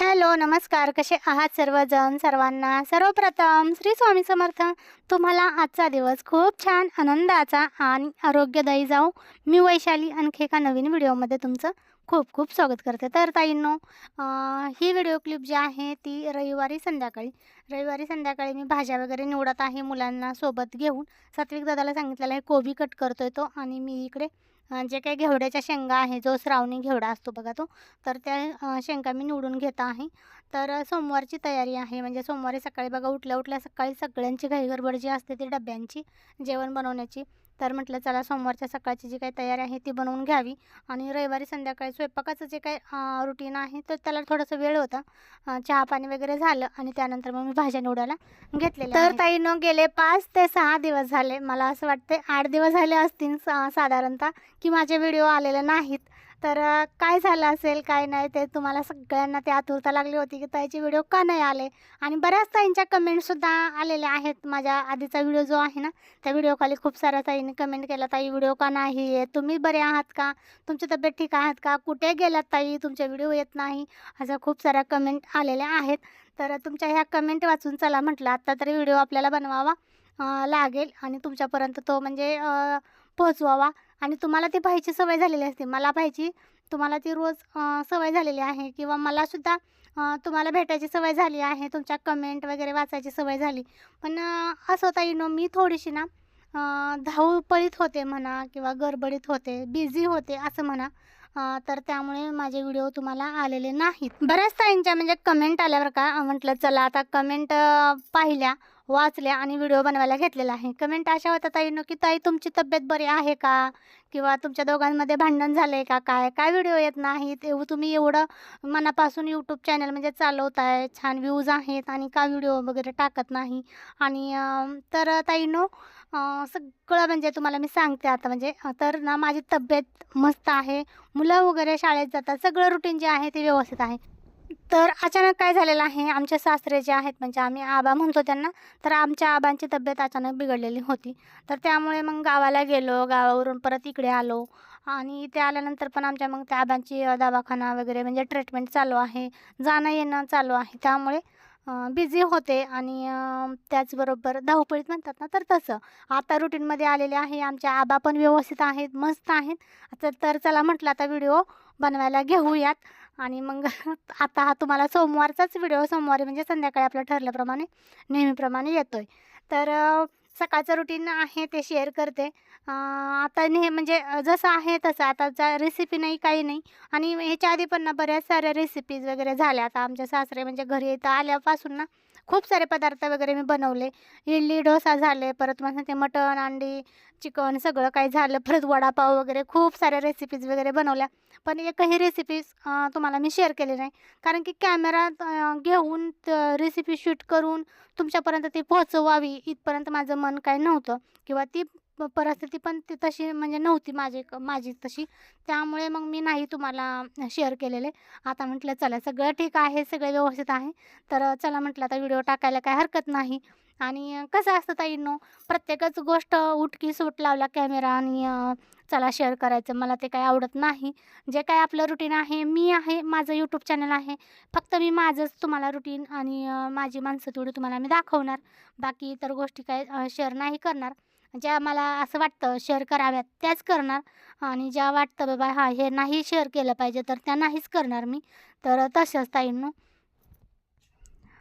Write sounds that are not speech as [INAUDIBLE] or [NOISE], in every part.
Hello नमस्कार. कसे आहात सर्वजण? सर्वांना सर्वप्रथम श्री स्वामी समर्थ. तुम्हाला आजचा दिवस खूप छान आनंदाचा आणि आरोग्यदायी जाऊ मी वैशाली. आणखी एका नवीन व्हिडिओमध्ये तुमचं खूप खूप स्वागत करते. तर ताईंनो ही व्हिडिओ क्लिप जी आहे ती रविवारी संध्याकाळी. रविवारी संध्याकाळी मी भाज्या वगैरे निवडत आहे मुलांना सोबत घेऊन. सात्विक दादाला सांगितलेलं आहे कोबी कट करतोय तो आणि मी इकडे जे काही घेवड्याच्या शेंगा आहे जो श्रावणी घेवडा असतो बघा तो तर त्या शेंगा मी निवडून घेत आहे. तर सोमवारची तयारी आहे म्हणजे सोमवारी सकाळी बघा उठल्या उठल्या सकाळी सगळ्यांची घाईगडबड जी असते ती डब्यांची जेवण बनवण्याची. तर म्हटलं चला सोमवारच्या सकाळची जी काही तयारी आहे ती बनवून घ्यावी. आणि रविवारी संध्याकाळी स्वयंपाकाचं जे काही रुटीन आहे तर त्याला थोडंसं वेळ होता. चहा पाणी वगैरे झालं आणि त्यानंतर मग मी भाज्या निवडायला घेतलेल्या तर ताईनं गेले पाच ते सहा दिवस झाले. मला असं वाटते आठ दिवस झाले असतील साधारणतः की माझे व्हिडिओ आलेले नाहीत. तर काय झालं असेल काय नाही ते तुम्हाला सगळ्यांना ते आतुरता लागली होती की ताईचे व्हिडिओ का नाही आले? आणि बऱ्याच ताईंच्या कमेंटसुद्धा आलेल्या आहेत. माझ्या आधीचा व्हिडिओ जो आहे ना त्या व्हिडिओ खाली खूप साऱ्या ताईंनी कमेंट केला ताई व्हिडिओ का नाही आहे तुम्ही बरे आहात का? तुमची तब्येत ठीक आहात का? कुठे गेलात ताई? तुमचे व्हिडिओ येत नाही. अशा खूप साऱ्या कमेंट आलेल्या आहेत. तर तुमच्या ह्या कमेंट वाचून चला म्हटलं आत्ता तरी व्हिडिओ आपल्याला बनवावा लागेल आणि तुमच्यापर्यंत तो म्हणजे पोहोचवावा. आणि तुम्हाला ती पाहायची सवय झालेली असते. मला पाहायची तुम्हाला ती रोज सवय झालेली आहे किंवा मलासुद्धा तुम्हाला भेटायची सवय झाली आहे तुमच्या कमेंट वगैरे वाचायची सवय झाली. पण असं होता येणं मी थोडीशी ना धावपळीत होते म्हणा किंवा गडबडीत होते बिझी होते असं म्हणा तर त्यामुळे माझे व्हिडिओ तुम्हाला आलेले नाहीत. बऱ्याच ताईंच्या म्हणजे कमेंट आल्यावर का म्हटलं चला आता कमेंट पाहिल्या. वाचल्या आणि व्हिडिओ बनवायला घेतलेला आहे. कमेंट अशा होत्या ताईनं की ताई तुमची तब्येत बरी आहे का? किंवा तुमच्या दोघांमध्ये भांडण झालं आहे का? काय काय व्हिडिओ येत नाहीत? एव तुम्ही एवढं मनापासून यूट्यूब चॅनल म्हणजे चालवताय छान व्ह्यूज आहेत आणि का व्हिडिओ वगैरे टाकत नाही? आणि तर ताईनो सगळं म्हणजे तुम्हाला मी सांगते आता म्हणजे तर ना माझी तब्येत मस्त आहे. मुलं वगैरे शाळेत जातात. सगळं रुटीन जे आहे ते व्यवस्थित आहे. तर अचानक काय झालेलं आहे? आमचे सासरे जे आहेत म्हणजे आम्ही आबा म्हणतो त्यांना तर आमच्या आबांची तब्येत अचानक बिघडलेली होती. तर त्यामुळे मग गावाला गेलो गावावरून परत इकडे आलो. आणि इथे आल्यानंतर पण आमच्या मग त्या आबांची दवाखाना वगैरे म्हणजे ट्रीटमेंट चालू आहे. जाणं येणं चालू आहे. त्यामुळे बिझी होते आणि त्याचबरोबर धावपळीत म्हणतात ना तर तसं. आता रुटीनमध्ये आलेले आहे. आमच्या आबा पण व्यवस्थित आहेत मस्त आहेत. तर तर चला म्हटलं आता व्हिडिओ बनवायला घेऊयात. आणि मग [LAUGHS] आता हा तुम्हाला सोमवारचाच व्हिडिओ सोमवारी म्हणजे संध्याकाळी आपलं ठरल्याप्रमाणे नेहमीप्रमाणे येतो आहे तर सकाळचं रुटीन आहे ते शेअर करते. आता नेह म्हणजे जसं आहे तसं. आताचा रेसिपी नाही काही नाही. आणि ह्याच्या आधी पण ना बऱ्याच साऱ्या रेसिपीज वगैरे झाल्या. आता आमच्या सासरे म्हणजे घरी इथं आल्यापासून ना खूप सारे पदार्थ वगैरे मी बनवले. इडली डोसा झाले परत मग ते मटण अंडी चिकन सगळं काही झालं. [LAUGHS] परत वडापाव वगैरे खूप साऱ्या रेसिपीज वगैरे बनवल्या. पण एकही रेसिपीज तुम्हाला मी शेअर केली नाही. कारण की कॅमेरा घेऊन रेसिपी शूट करून तुमच्यापर्यंत ती पोहोचवावी इथपर्यंत माझं मन काय नव्हतं. किंवा ती प- परिस्थिती पण ती तशी म्हणजे नव्हती माझी माझी तशी. त्यामुळे मग मी नाही तुम्हाला शेअर केलेले. आता म्हटलं चला सगळं ठीक आहे सगळं व्यवस्थित आहे. तर चला म्हटलं आता व्हिडिओ टाकायला काय हरकत नाही. आणि कसं असतं ताईंनो प्रत्येकच गोष्ट उठकी सूट लावला कॅमेरा आणि चला शेअर करायचं. मला ते काही आवडत नाही. जे काय आपलं रुटीन आहे मी आहे माझं यूट्यूब चॅनल आहे. फक्त मी माझंच तुम्हाला रुटीन आणि माझी माणसं तेवढी तुम्हाला मी दाखवणार. बाकी इतर गोष्टी काय शेअर नाही करणार. ज्या मला असं वाटतं शेअर कराव्यात त्याच करणार. आणि ज्या वाटतं बाबा हा हे नाही शेअर केलं पाहिजे तर त्या नाहीच करणार मी. तर तसंच ताईंनो.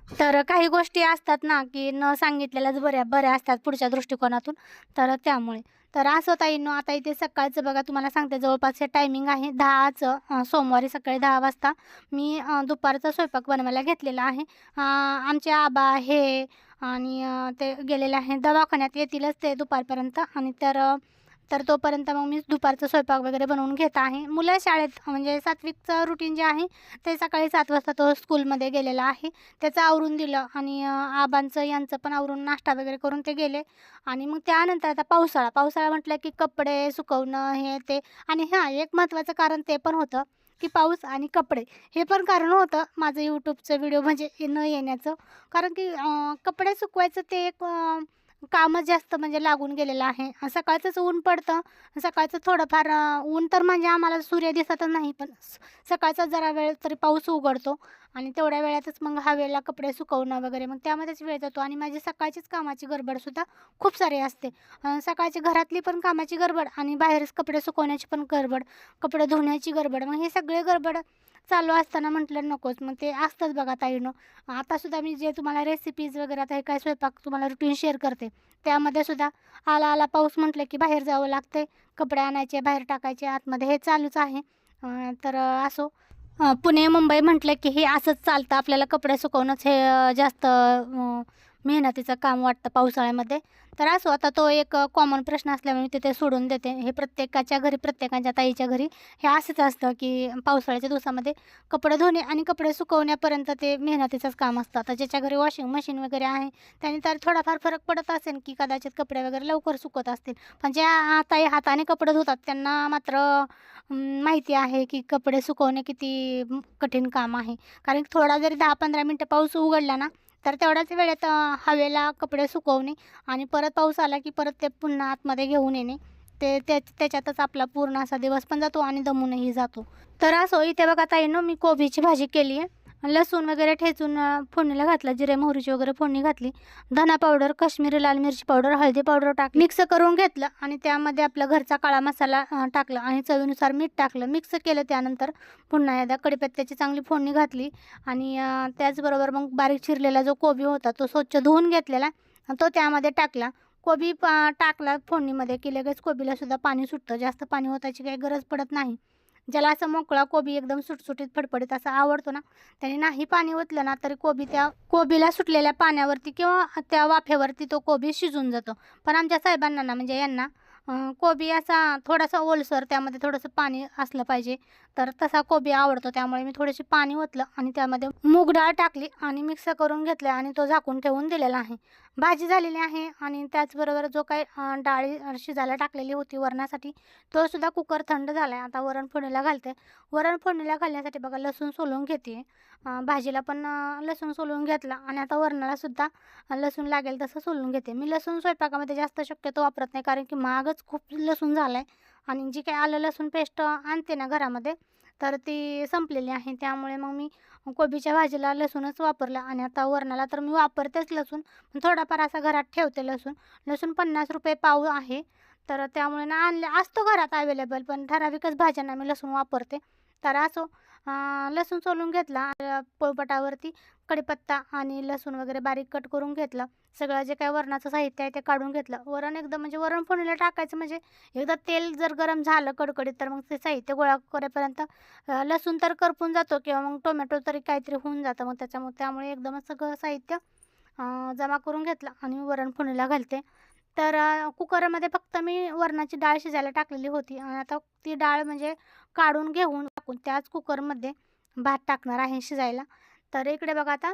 तर काही गोष्टी असतात ना की न सांगितलेल्याच बऱ्या बऱ्या असतात पुढच्या दृष्टिकोनातून. तर त्यामुळे. तर असं ताईंनो आता इथे सकाळचं बघा तुम्हाला सांगते जवळपास हे टायमिंग आहे दहाचं सोमवारी सकाळी दहा वाजता. मी दुपारचा स्वयंपाक बनवायला घेतलेला आहे. आमचे आबा हे आणि ते गेलेले आहे दवाखान्यात येतीलच ते दुपारपर्यंत. आणि तर तर तोपर्यंत मग मी दुपारचा स्वयंपाक वगैरे बनवून घेत आहे. मुलं शाळेत म्हणजे सात्विकचं रुटीन जे आहे ते सकाळी सात वाजता तो स्कूलमध्ये गेलेला आहे. त्याचं आवरून दिलं आणि आबांचं यांचं पण आवरून नाश्ता वगैरे करून ते गेले. आणि मग त्यानंतर आता पावसाळा. पावसाळा म्हटलं की कपडे सुकवणं हे ते. आणि हां एक महत्त्वाचं कारण ते पण होतं. की पाऊस आणि कपडे. हे पण कारण होतं माझं यूट्यूबचं व्हिडिओ म्हणजे न येण्याचं. कारण की कपडे सुकवायचं ते एक कामच जास्त म्हणजे लागून गेलेलं आहे. सकाळचंच ऊन पडतं. सकाळचं थोडंफार ऊन तर म्हणजे आम्हाला सूर्य दिसतच नाही पण स- सकाळचा जरा वेळ तरी पाऊस उघडतो. आणि तेवढ्या वेळातच मग हवेला कपडे सुकवणं वगैरे मग त्यामध्येच वेळ जातो. आणि माझी सकाळचीच कामाची गडबडसुद्धा खूप सारी असते. सकाळची घरातली पण कामाची गडबड आणि बाहेरच कपडे सुकवण्याची पण गडबड कपडे धुण्याची गडबड मग हे सगळे गडबड चालू असताना म्हटलं नकोच. मग ते असतंच बघा ताईनं. आतासुद्धा मी जे तुम्हाला रेसिपीज वगैरे आता हे काय स्वयंपाक तुम्हाला रुटीन शेअर करते त्यामध्ये सुद्धा आला आला पाऊस म्हटलं की बाहेर जावं लागते कपडे आणायचे बाहेर टाकायचे आतमध्ये हे चालूच आहे. तर असो. पुणे मुंबई म्हटलं की हे असंच चालतं. आपल्याला कपडे सुकवणंच हे जास्त मेहनतीचं काम वाटतं पावसाळ्यामध्ये. तर असो आता तो एक कॉमन प्रश्न असल्यामुळे मी तिथे सोडून देते. हे प्रत्येकाच्या घरी प्रत्येकाच्या ताईच्या घरी हे असंच असतं की पावसाळ्याच्या दिवसामध्ये कपडे धुणे आणि कपडे सुकवण्यापर्यंत ते मेहनतीचंच काम असतं. आता ज्याच्या घरी वॉशिंग मशीन वगैरे आहे त्याने तर थोडाफार फरक पडत असेल की कदाचित कपडे वगैरे लवकर सुकत असतील. पण ज्या ताई हाताने कपडे धुतात त्यांना मात्र माहिती आहे की कपडे सुकवणे किती कठीण काम आहे. कारण थोडा जरी दहा पंधरा मिनटं पाऊस उघडला ना तर तेवढ्याच वेळेत हवेला कपडे सुकवणे आणि परत पाऊस आला की परत ते पुन्हा आतमध्ये घेऊन येणे. ते त्या त्याच्यातच आपला पूर्ण असा दिवस पण जातो आणि दमूनही जातो. तर असो इथे बघा ताईनो मी कोबीची भाजी केली आहे लसूण वगैरे ठेचून फोडणीला घातलं जिरे मोहरीची वगैरे फोडणी घातली. धना पावडर काश्मीरी लाल मिरची पावडर हळदी पावडर टाक मिक्स करून घेतलं आणि त्यामध्ये आपला घरचा काळा मसाला टाकला आणि चवीनुसार मीठ टाकलं. मिक्स केलं त्यानंतर पुन्हा एकदा कढीपत्त्याची चांगली फोडणी घातली आणि त्याचबरोबर मग बारीक चिरलेला जो कोबी होता तो स्वच्छ धुवून घेतलेला तो त्यामध्ये टाकला. कोबी पा टाकला फोडणीमध्ये की लगेच कोबीला सुद्धा पाणी सुटतं. जास्त पाणी होताची काही गरज पडत नाही. ज्याला असं मोकळा कोबी एकदम सुटसुटीत फडफडीत असा आवडतो ना त्याने नाही पाणी ओतलं ना तरी कोबी त्या कोबीला सुटलेल्या पाण्यावरती किंवा त्या वाफेवरती तो कोबी शिजून जातो. पण आमच्या साहेबांना ना म्हणजे यांना कोबी असा थोडासा ओलसर त्यामध्ये थोडंसं पाणी असलं पाहिजे. तर तसा कोबी आवडतो त्यामुळे मी थोडेसे पाणी ओतलं आणि त्यामध्ये मूग डाळ टाकली आणि मिक्स करून घेतलं आणि तो झाकून ठेवून दिलेला आहे. भाजी झालेली आहे आणि त्याचबरोबर जो काही डाळी शिजायला टाकलेली होती वरणासाठी तो सुद्धा कुकर थंड झाला आहे आता वरण फोडणीला घालते. वरण फोडणीला घालण्यासाठी बघा लसूण सोलून घेते भाजीला पण लसूण सोलून घेतला आणि आता वरणालासुद्धा लसूण लागेल तसं सोलून घेते. मी लसूण स्वयंपाकामध्ये जास्त शक्यतो वापरत नाही कारण की महागच खूप लसूण झालं आहे आणि जी काही आलं लसूण पेस्ट आणते ना घरामध्ये तर ती संपलेली आहे. त्यामुळे मग मी कोबीच्या भाजीला लसूणच वापरला आणि आता वरणाला तर मी वापरतेच लसूण पण थोडाफार असा घरात ठेवते लसूण. लसूण पन्नास रुपये पाव आहे तर त्यामुळे ना आणले असतो घरात अवेलेबल पण ठराविकच भाज्यांना मी लसूण वापरते. तर असो लसूण सोलून घेतला पोळपटावरती कडीपत्ता कढीपत्ता आणि लसूण वगैरे बारीक कट करून घेतलं. सगळं जे काही वरणाचं साहित्य आहे ते काढून घेतलं. वरण एकदम म्हणजे वरण फोडणीला टाकायचं म्हणजे एकदा तेल जर गरम झालं कडकडीत तर मग ते साहित्य गोळा करेपर्यंत लसूण तर करपून जातो किंवा मग टोमॅटो तरी काहीतरी होऊन जातं मग त्याच्यामुळे त्यामुळे एकदमच सगळं साहित्य जमा करून घेतलं आणि वरण फोडणीला घालते. तर कुकरमध्ये फक्त मी वरणाची डाळ शिजायला टाकलेली होती आणि आता ती डाळ म्हणजे काढून घेऊन टाकून त्याच कुकरमध्ये भात टाकणार आहे शिजायला. तर इकडे बघा आता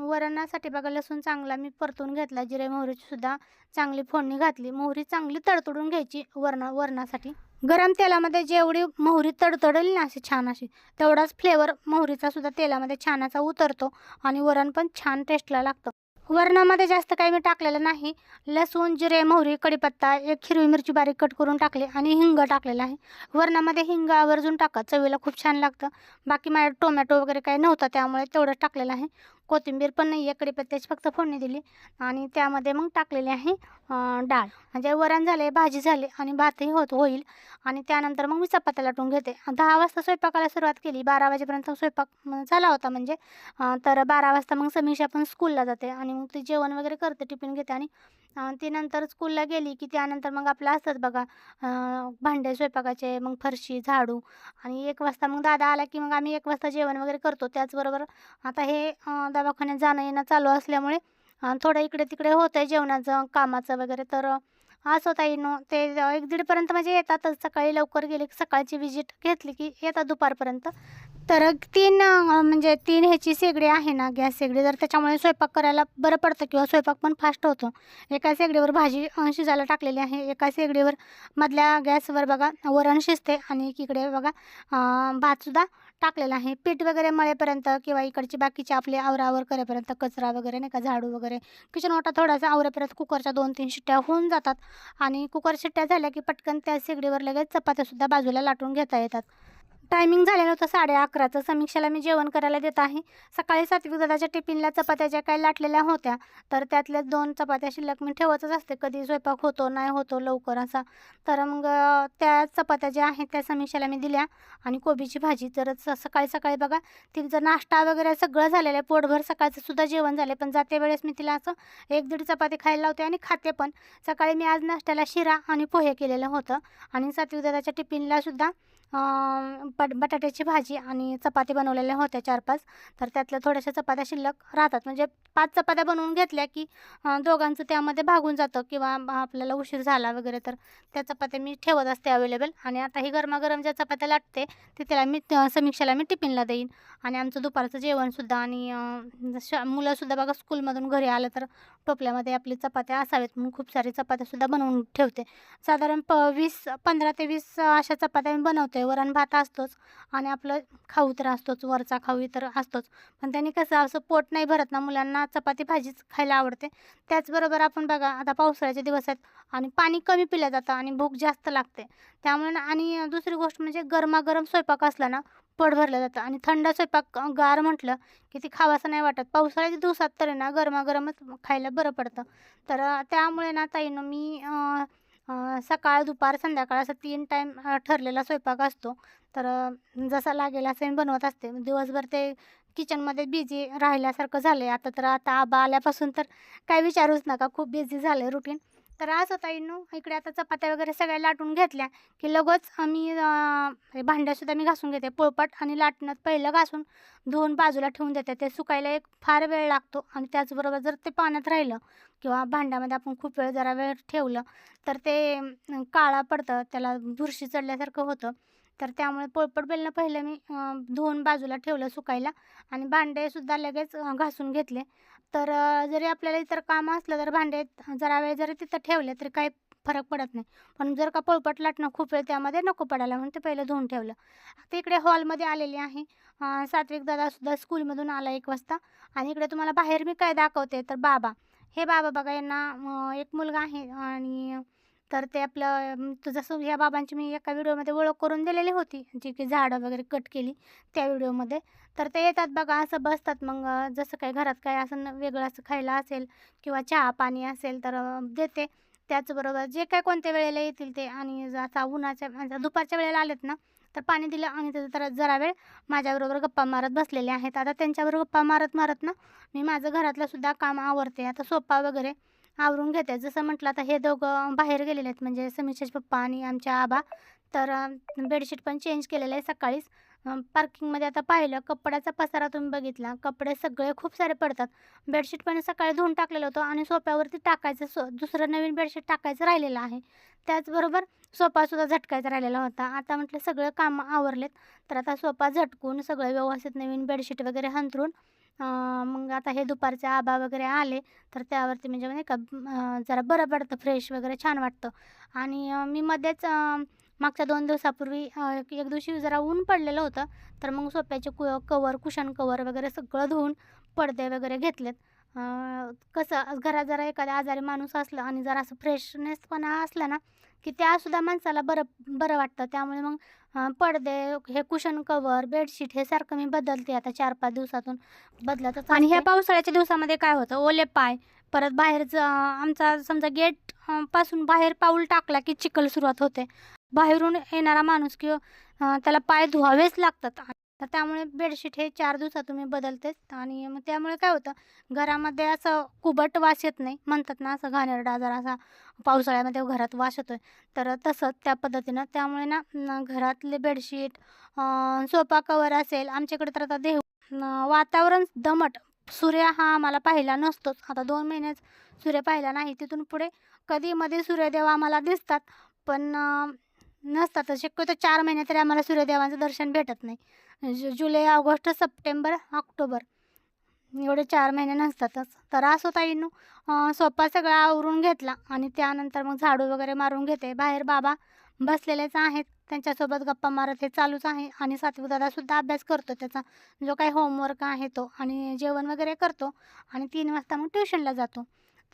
वरणासाठी बघा लसूण चांगला मी परतून घेतला जिरे मोहरीचीसुद्धा चांगली फोडणी घातली. मोहरी चांगली तडतडून घ्यायची वरण वरणासाठी. गरम तेलामध्ये जेवढी मोहरी तडतडेल ना अशी छान अशी तेवढाच फ्लेवर मोहरीचा सुद्धा तेलामध्ये छान असा उतरतो आणि वरण पण छान टेस्टला लागतं. वरणामध्ये जास्त काही मी टाकलेलं नाही. लसूण जिरे मोहरी कढीपत्ता एक हिरवी मिरची बारीक कट करून टाकली आणि हिंग टाकलेलं आहे. वरणामध्ये हिंग आवर्जून टाका चवीला खूप छान लागतं. बाकी माझ्या टोमॅटो वगैरे काही नव्हता त्यामुळे तेवढं टाकलेलं आहे. कोथिंबीर पण नाही आहे कढीपत्त्याची फक्त फोडणी दिली आणि त्यामध्ये मग टाकलेली आहे डाळ. म्हणजे वरण झाले भाजी झाली आणि भातही होत होईल. आणि त्यानंतर मग मी चपात्या लाटून घेते. दहा वाजता स्वयंपाकाला सुरुवात केली. बारा वाजेपर्यंत स्वयंपाक झाला होता म्हणजे. तर बारा वाजता मग समीक्षा पण स्कूलला जाते आणि मग ती जेवण वगैरे करते टिफिन घेते आणि ती नंतर स्कूलला गेली की त्यानंतर मग आपलं असतात बघा भांडे स्वयंपाकाचे मग फरशी झाडू आणि एक वाजता मग दादा आला की मग आम्ही एक वाजता जेवण वगैरे करतो. त्याचबरोबर आता हे दवाखान्यात जाणं येणं चालू असल्यामुळे थोडं इकडे तिकडे होतं आहे जेवणाचं कामाचं वगैरे. तर असं ताई नो ते एक दीडपर्यंत म्हणजे येतातच. सकाळी लवकर गेले सकाळची विजिट घेतली की येतात दुपारपर्यंत. तर तीन म्हणजे तीन ह्याची शेगडी आहे ना गॅस शेगडी. तर त्याच्यामुळे स्वयंपाक करायला बरं पडतं किंवा स्वयंपाक पण फास्ट होतो एका शेगडीवर भाजी शिजायला टाकलेली आहे. एका शेगडीवर मधल्या गॅसवर बघा वरण शिजते आणि इकडे बघा भातसुद्धा टाकलेला आहे. पीठ वगैरे मळेपर्यंत किंवा इकडची बाकीचे आपले आवरावर करेपर्यंत कचरा वगैरे नाही का झाडू वगैरे किचन ओटा थोडासा आवरेपर्यंत कुकरच्या दोन तीन शिट्ट्या होऊन जातात. आणि कुकर शिट्ट्या झाल्या की पटकन त्या शेगडीवर लगेच चपात्यासुद्धा बाजूला लाटून घेता येतात. टायमिंग झालेलं होतं साडे अकराचं. समीक्षाला मी जेवण करायला देत आहे. सकाळी सात्विक दादाच्या टिफिनला चपात्या ज्या काही लाटलेल्या होत्या. तर त्यातल्या दोन चपात्या शिल्लक मी ठेवतच असते. कधी स्वयंपाक होतो नाही होतो लवकर असा. तर मग त्या चपात्या ज्या आहेत त्या समीक्षाला मी दिल्या. आणि कोबीची भाजी. तर स- सकाळी सकाळी बघा तिचं नाश्ता वगैरे सगळं झालेलं आहे. पोटभर सकाळचं सुद्धा जेवण झाले पण जाते वेळेस मी तिला असं एक दीड चपाती खायला लावते आणि खाते पण. सकाळी मी आज नाश्त्याला शिरा आणि पोहे केलेलं होतं. आणि सात्विक दादाच्या टिफिनला सुद्धा बट बटाट्याची भाजी आणि चपाती बनवलेल्या होत्या चार पाच तर त्यातल्या थोड्याशा चपात्या शिल्लक राहतात. म्हणजे पाच चपात्या बनवून घेतल्या की दोघांचं त्यामध्ये भागून जातं किंवा आपल्याला उशीर झाला वगैरे तर त्या चपात्या मी ठेवत असते अवेलेबल आणि आता ही गरमागरम ज्या चपात्या लाटते ते त्याला मी त- समीक्षाला मी टिफिनला देईन. आणि आमचं दुपारचं जेवणसुद्धा आणि श मुलंसुद्धा बघा स्कूलमधून घरी आलं तर टोपल्यामध्ये आपली चपात्या असावेत म्हणून खूप सारी चपात्यासुद्धा बनवून ठेवते. साधारण प वीस पंधरा ते वीस अशा चपात्या मी बनवते. वरण भात असतोच आणि आपलं खाऊ तर असतोच वरचा खाऊ तर असतोच. पण त्यांनी कसं असं पोट नाही भरत ना मुलांना चपाती भाजीच खायला आवडते. त्याचबरोबर आपण बघा आता पावसाळ्याचे दिवस आहेत आणि पाणी कमी पिलं जातं आणि भूक जास्त लागते. त्यामुळे ना आणि दुसरी गोष्ट म्हणजे गरमागरम स्वयंपाक असला ना पोट भरलं जातं. आणि थंड स्वयंपाक गार म्हटलं की ती खावासं नाही वाटत. पावसाळ्याच्या दिवसात तरी ना गरमागरमच खायला बरं पडतं. तर त्यामुळे ना ताईनं मी सकाळ दुपार संध्याकाळ असं तीन टाईम ठरलेला स्वयंपाक असतो. तर जसा लागेल असं मी बनवत असते. दिवसभर ते किचनमध्ये बिझी राहिल्यासारखं झालं आहे आता तर आता आबा आल्यापासून तर काय विचारूच नका. खूप बिझी झालं आहे रुटीन तर असं हो ताईंनो इकडे आता चपात्या वगैरे सगळ्या लाटून घेतल्या की लगेच आम्ही भांड्यासुद्धा मी घासून घेते पोळपट आणि लाटण्यात पहिलं घासून धुवून बाजूला ठेवून देते. ते सुकायला एक फार वेळ लागतो आणि त्याचबरोबर जर ते पाण्यात राहिलं किंवा भांड्यामध्ये आपण खूप वेळ जरा वेळ ठेवलं तर ते काळा पडतं त्याला बुरशी चढल्यासारखं होतं. तर त्यामुळे पोळपट बेलनं पहिलं मी धुवून बाजूला ठेवलं सुकायला आणि भांडेसुद्धा लगेच घासून घेतले. तर जरी आपल्याला इतर काम असलं तर भांडे जरा वेळ जरी तिथं ठेवले तरी काही फरक पडत नाही. पण जर का पोळपट लाटणं खूप वेळ त्यामध्ये नको पडायला म्हणून ते पहिलं धुवून ठेवलं. आता इकडे हॉलमध्ये आलेली आहे. अं, सात्विक दादासुद्धा स्कूलमधून आला एक वाजता आणि इकडे तुम्हाला बाहेर मी काय दाखवते तर बाबा. हे बाबा बघा यांना एक मुलगा आहे आणि तर ते आपलं तर जसं ह्या बाबांची मी एका व्हिडिओमध्ये ओळख करून दिलेली होती जी की झाडं वगैरे कट केली त्या व्हिडिओमध्ये. तर ते येतात बघा असं बसतात मग जसं काही घरात काय असं न- वेगळं असं खायला असेल किंवा चहा पाणी असेल तर देते. त्याचबरोबर जे काय कोणत्या वेळेला येतील ते आणि ज- आता उन्हाच्या दुपारच्या वेळेला आलेत ना तर पाणी दिलं आणि त्याचं तर जरा वेळ माझ्याबरोबर गप्पा मारत बसलेले आहेत. आता त्यांच्याबरोबर गप्पा मारत मारत ना मी माझं घरातलंसुद्धा काम आवरते. आता सोपा वगैरे आवरून घेते. जसं म्हटलं आता हे दोघं बाहेर गेलेले आहेत. म्हणजे समीक्षाचे पप्पा आणि आमच्या आबा. तर बेडशीट पण चेंज केलेलं आहे सकाळीच. पार्किंगमध्ये आता पाहिलं कपड्याचा पसारा तुम्ही बघितला. कपडे सगळे खूप सारे पडतात. बेडशीट पण सकाळी धुवून टाकलेलं होतं आणि सोप्यावरती टाकायचं सो दुसरं नवीन बेडशीट टाकायचं राहिलेलं आहे. त्याचबरोबर सोफासुद्धा झटकायचा राहिलेला होता. आता म्हटलं सगळं कामं आवरलेत. तर आता सोफा झटकून सगळं व्यवस्थित नवीन बेडशीट वगैरे हंतरून मग आता हे दुपारचे आबा वगैरे आले तर त्यावरती म्हणजे नाही का जरा बरं पडतं फ्रेश वगैरे छान वाटतं. आणि मी मध्येच मागच्या दोन दिवसापूर्वी एक एक दिवशी जरा ऊन पडलेलं होतं तर मग सोप्याचे कु कवर कुशन कवर वगैरे सगळं धुवून पडदे वगैरे घेतलेत. कसं घरात जरा एखादा आजारी माणूस असला आणि जरा असं फ्रेशनेसपणा असला ना की त्यासुद्धा माणसाला बरं बरं वाटतं. त्यामुळे मग पडदे हे कुशन कवर बेडशीट हे सारखं मी बदलते आता चार पाच दिवसातून. बदलतच आणि ह्या पावसाळ्याच्या दिवसामध्ये काय होतं? ओले पाय परत बाहेरचं आमचा समजा गेटपासून बाहेर पाऊल टाकला की चिखल सुरुवात होते. बाहेरून येणारा माणूस किंवा त्याला पाय धुवावेच लागतात. तर त्यामुळे बेडशीट हे चार दिवसातून मी बदलतेच आणि मग त्यामुळे काय होतं घरामध्ये असं कुबट वास येत नाही. म्हणतात ना असं घाणेरडा जरा असा पावसाळ्यामध्ये घरात वास येतोय. तर तसंच त्या पद्धतीनं त्यामुळे ना घरातले बेडशीट सोफा कवर असेल आमच्याकडे तर आता देव वातावरण दमट. सूर्य हा आम्हाला पाहिला नसतोच. आता दोन महिनेच सूर्य पाहिला नाही तिथून पुढे कधी मध्ये सूर्यदेव आम्हाला दिसतात पण नसतात. शक्यतो चार महिने तरी आम्हाला सूर्यदेवांचं दर्शन भेटत नाही. जु जुलै ऑगस्ट सप्टेंबर ऑक्टोबर. एवढे चार महिने नसतातच. तर असो ताईनो सोपा सगळा आवरून घेतला आणि त्यानंतर मग झाडू वगैरे मारून घेते. बाहेर बाबा बसलेलेच आहेत. त्यांच्यासोबत गप्पा मारत हे चालूच आहे आणि सात्विक दादासुद्धा अभ्यास करतो. त्याचा जो काही होमवर्क आहे तो आणि जेवण वगैरे करतो आणि तीन वाजता मग ट्युशनला जातो.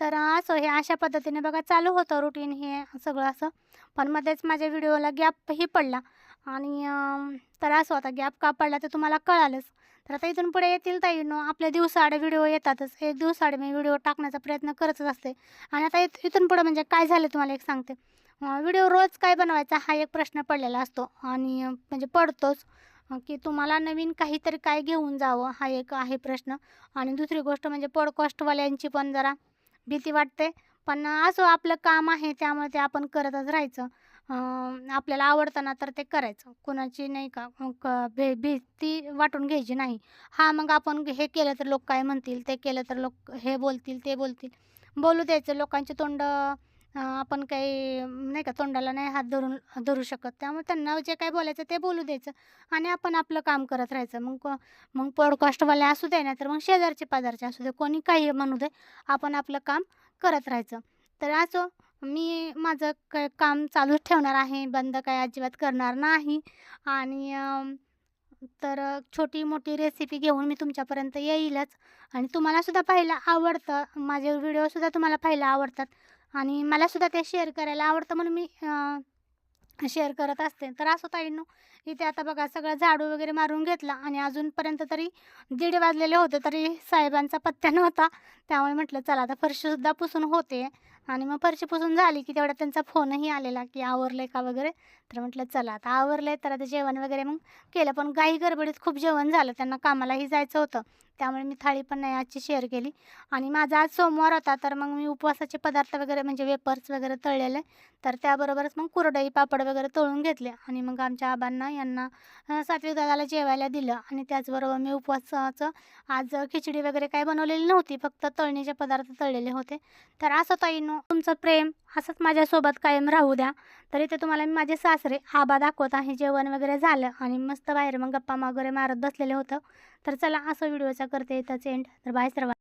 तर असं हे अशा पद्धतीने बघा चालू होतं रुटीन हे सगळं असं. पण मध्येच माझ्या व्हिडिओला गॅपही पडला. आणि तर असं आता गॅप का पडला ते तुम्हाला कळालंच. तर आता इथून पुढे येतील ताई नो आपल्या दिवसाआडे व्हिडिओ येतातच. एक दिवसाआडे मी व्हिडिओ टाकण्याचा प्रयत्न करतच असते. आणि आता इथ इथून पुढे म्हणजे काय झालं तुम्हाला एक सांगते. व्हिडिओ रोज काय बनवायचा हा एक प्रश्न पडलेला असतो. आणि म्हणजे पडतोच की तुम्हाला नवीन काहीतरी काय घेऊन जावं हा एक आहे प्रश्न. आणि दुसरी गोष्ट म्हणजे पॉडकास्टवाल्यांची पण जरा भीती वाटते. पण असं आपलं काम आहे त्यामुळे ते आपण करतच राहायचं. आपल्याला आवडतं ना तर ते करायचं. कुणाची नाही का क- भे भीती वाटून घ्यायची नाही. हा मग आपण हे केलं तर लोक काय म्हणतील ते केलं तर लोक हे बोलतील ते बोलतील. बोलू द्यायचं लोकांचे तोंड आपण काही नाही का तोंडाला नाही हात धरून धरू शकत. त्यामुळे त्यांना जे काय बोलायचं ते बोलू द्यायचं आणि आपण आपलं काम करत राहायचं. मग मग पॉडकास्टवाले असू दे नाही तर मग शेजारचे पाजारचे असू दे. कोणी काही म्हणू दे आपण आपलं काम करत राहायचं. तर असो मी माझं क काम चालूच ठेवणार आहे बंद काय अजिबात करणार नाही. आणि तर छोटी मोठी रेसिपी घेऊन मी तुमच्यापर्यंत येईलच. आणि तुम्हालासुद्धा पाहायला आवडतं माझे व्हिडिओसुद्धा तुम्हाला पाहायला आवडतात. आणि मलासुद्धा ते शेअर करायला आवडतं म्हणून मी शेअर करत असते. तर असं ताईंनो इथे आता बघा सगळं झाडू वगैरे मारून घेतला आणि अजूनपर्यंत तरी दीड वाजलेले होते तरी साहेबांचा पत्त्या नव्हता. त्यामुळे म्हटलं चला आता फरशीसुद्धा पुसून होते. आणि मग फरशी पुसून झाली की तेवढा त्यांचा फोनही आलेला की आवरलं का वगैरे. तर म्हटलं चला आता आवरलं तर आता जेवण वगैरे मग केलं. पण काही गडबडीत खूप जेवण झालं. त्यांना कामालाही जायचं होतं. त्यामुळे मी थाळी पण नाही आजची शेअर केली. आणि माझा आज सोमवार होता तर मग मी उपवासाचे पदार्थ वगैरे म्हणजे वेपर्स वगैरे तळलेले. तर त्याबरोबरच मग कुरडई पापड वगैरे तळून घेतले. आणि मग आमच्या आबांना यांना सात्विक दादाला जेवायला दिलं. आणि त्याचबरोबर मी उपवासाचं आज खिचडी वगैरे काही बनवलेली नव्हती. फक्त तळणीचे पदार्थ तळलेले होते. तर असं ताईनो तुमचं प्रेम असंच माझ्यासोबत कायम राहू द्या. तर इथे तुम्हाला मी माझे सासरे आबा दाखवत. आहे जेवण वगैरे झालं आणि मस्त बाहेर मग गप्पा वगैरे मारत बसलेले होतं. तर चला असं व्हिडिओचा करते. येतच एंड तर बाय सर्व